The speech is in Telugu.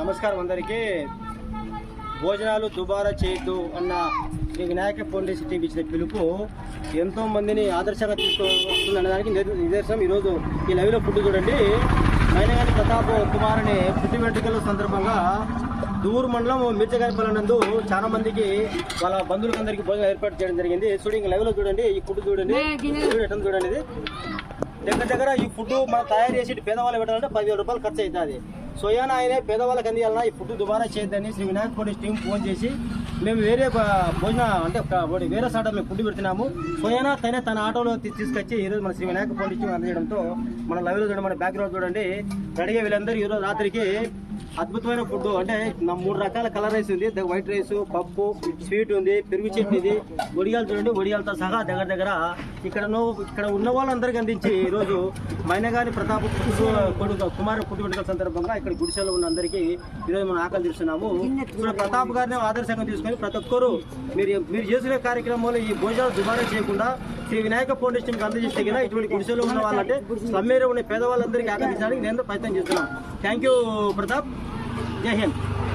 నమస్కారం అందరికీ. భోజనాలు దుబారా చేయొద్దు అన్న శ్రీ వినాయక ఫౌండేషన్ టీం ఇచ్చిన పిలుపు ఎంతో మందిని ఆదర్శంగా తీసుకొస్తుందనే దానికి నిదర్శనం. ఈరోజు ఈ లైవ్లో ఫుడ్ చూడండి. మైనగాని ప్రతాప్ కుమార్ అనే పుట్టి వెంట్రుకల సందర్భంగా దూరు మండలం మిర్చగాయపల్లి నందు చాలా మందికి వాళ్ళ బంధువులందరికీ భోజనం ఏర్పాటు చేయడం జరిగింది. చూడండి ఇంకా లైవ్లో చూడండి ఈ ఫుడ్ చూడండి. చూడండి ఇది. దగ్గర దగ్గర ఈ ఫుడ్ మనం తయారు చేసి పేదవాళ్ళు పెట్టాలంటే పదివేల రూపాయలు ఖర్చు అవుతుంది సోయానా ఆయనే పేదవాళ్ళకి అందియాలన్నా ఈ ఫుడ్ దుబారా చేయొద్దని Shri Vinayaka foundation team phone చేసి మేము వేరే భోజన అంటే వేరే మేము ఫుడ్ పెడుతున్నాము. సోయానా తనే తన ఆటోలో తీసుకొచ్చి ఈరోజు మన శ్రీ వినాయక ఫౌండేషన్ అందజేయడంతో మన లైవ్లో చూడండి మన బ్యాక్గ్రౌండ్ చూడండి. రెడీగా వీళ్ళందరూ ఈరోజు రాత్రికి అద్భుతమైన ఫుడ్ అంటే నా మూడు రకాల కలర్ రైస్ ఉంది. వైట్ రైస్ పప్పు స్వీట్ ఉంది పెరుగు చట్నీ ఇది ఒడియాలు చూడండి ఒడియాలతో సహా దగ్గర దగ్గర ఇక్కడ ఇక్కడ ఉన్న వాళ్ళందరికీ అందించి ఈరోజు మైనగాని ప్రతాప్ కొడుకు కుమార్ పుట్టు సందర్భంగా ఇక్కడ గుడిసెలో ఉన్న అందరికీ ఈరోజు మనం ఆకలి తీస్తున్నాము ఇక్కడ ప్రతాప్ గారిని ఆదర్శంగా తీసుకొని ప్రతి ఒక్కరు మీరు మీరు చేసిన కార్యక్రమంలో ఈ భోజనాలు దుబారా చేయకుండా శ్రీ వినాయక ఫౌండేషన్కి అందజేస్తే కదా ఇటువంటి గుడిసెలో ఉన్న వాళ్ళంటే సమ్మేర ఉన్న పేదవాళ్ళందరికీ ఆకర్షించడానికి నేను ప్రయత్నం చేస్తున్నాను. Thank you Pratap. जय हिंद